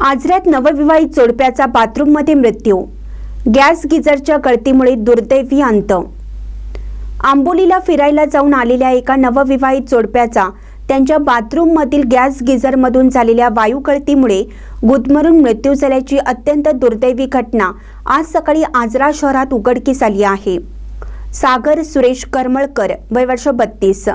आजऱ्यात नवविवाहित जोडप्याचा बाथरूममध्ये मृत्यू. गॅस गिजरच्या गळतीमुळे दुर्दैवी अंत. आंबोलीला फिरायला जाऊन आलेल्या एका नवविवाहित जोडप्याचा त्यांच्या बाथरूममधील गॅस गिझरमधून झालेल्या वायू गळतीमुळे गुदमरून मृत्यू झाल्याची अत्यंत दुर्दैवी घटना आज सकाळी आजरा शहरात उघडकीस आली आहे. सागर सुरेश करमळकर वय वर्ष बत्तीस.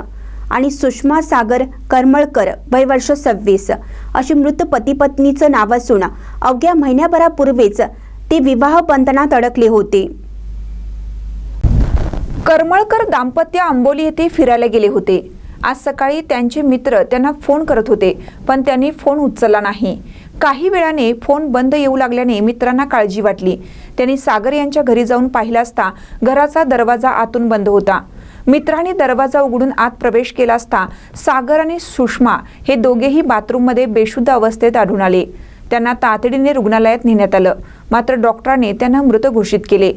आणि सुषमा सागर करमळकर वय वर्ष सव्वीस. अशी मृत पती पत्नीचं नाव असून अवघ्या महिन्याभरापूर्वीच ते विवाह बंधनात अडकले होते. करमळकर दाम्पत्य आंबोली येथे फिरायला गेले होते. आज सकाळी त्यांचे मित्र त्यांना फोन करत होते पण त्यांनी फोन उचलला नाही. काही वेळाने फोन बंद येऊ लागल्याने मित्रांना काळजी वाटली. त्यांनी सागर यांच्या घरी जाऊन पाहिला असता घराचा दरवाजा आतून बंद होता. मित्रांनी दरवाजा उघडून आत प्रवेश केला असता सागर आणि सुषमा हे दोघेही बाथरूममध्ये बेशुद्ध अवस्थेत आढळून आले. त्यांना तातडीने रुग्णालयात नेण्यात आलं. मात्र डॉक्टरांनी त्यांना मृत घोषित केले.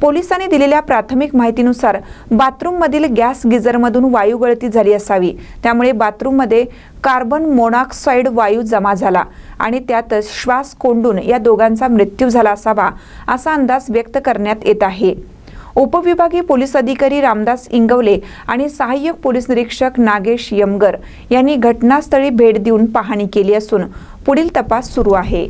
पोलिसांनी दिलेल्या प्राथमिक माहितीनुसार बाथरूममधील गॅस गिझरमधून वायू गळती झाली असावी. त्यामुळे बाथरूममध्ये कार्बन मोनॉक्साईड वायू जमा झाला आणि त्यातच श्वास कोंडून या दोघांचा मृत्यू झाला असावा असा अंदाज व्यक्त करण्यात येत आहे. उपविभागीय पोलीस अधिकारी रामदास इंगवले आणि सहाय्यक पोलीस निरीक्षक नागेश यमगर यांनी घटनास्थळी भेट देऊन पाहणी केली असून पुढील तपास सुरू आहे.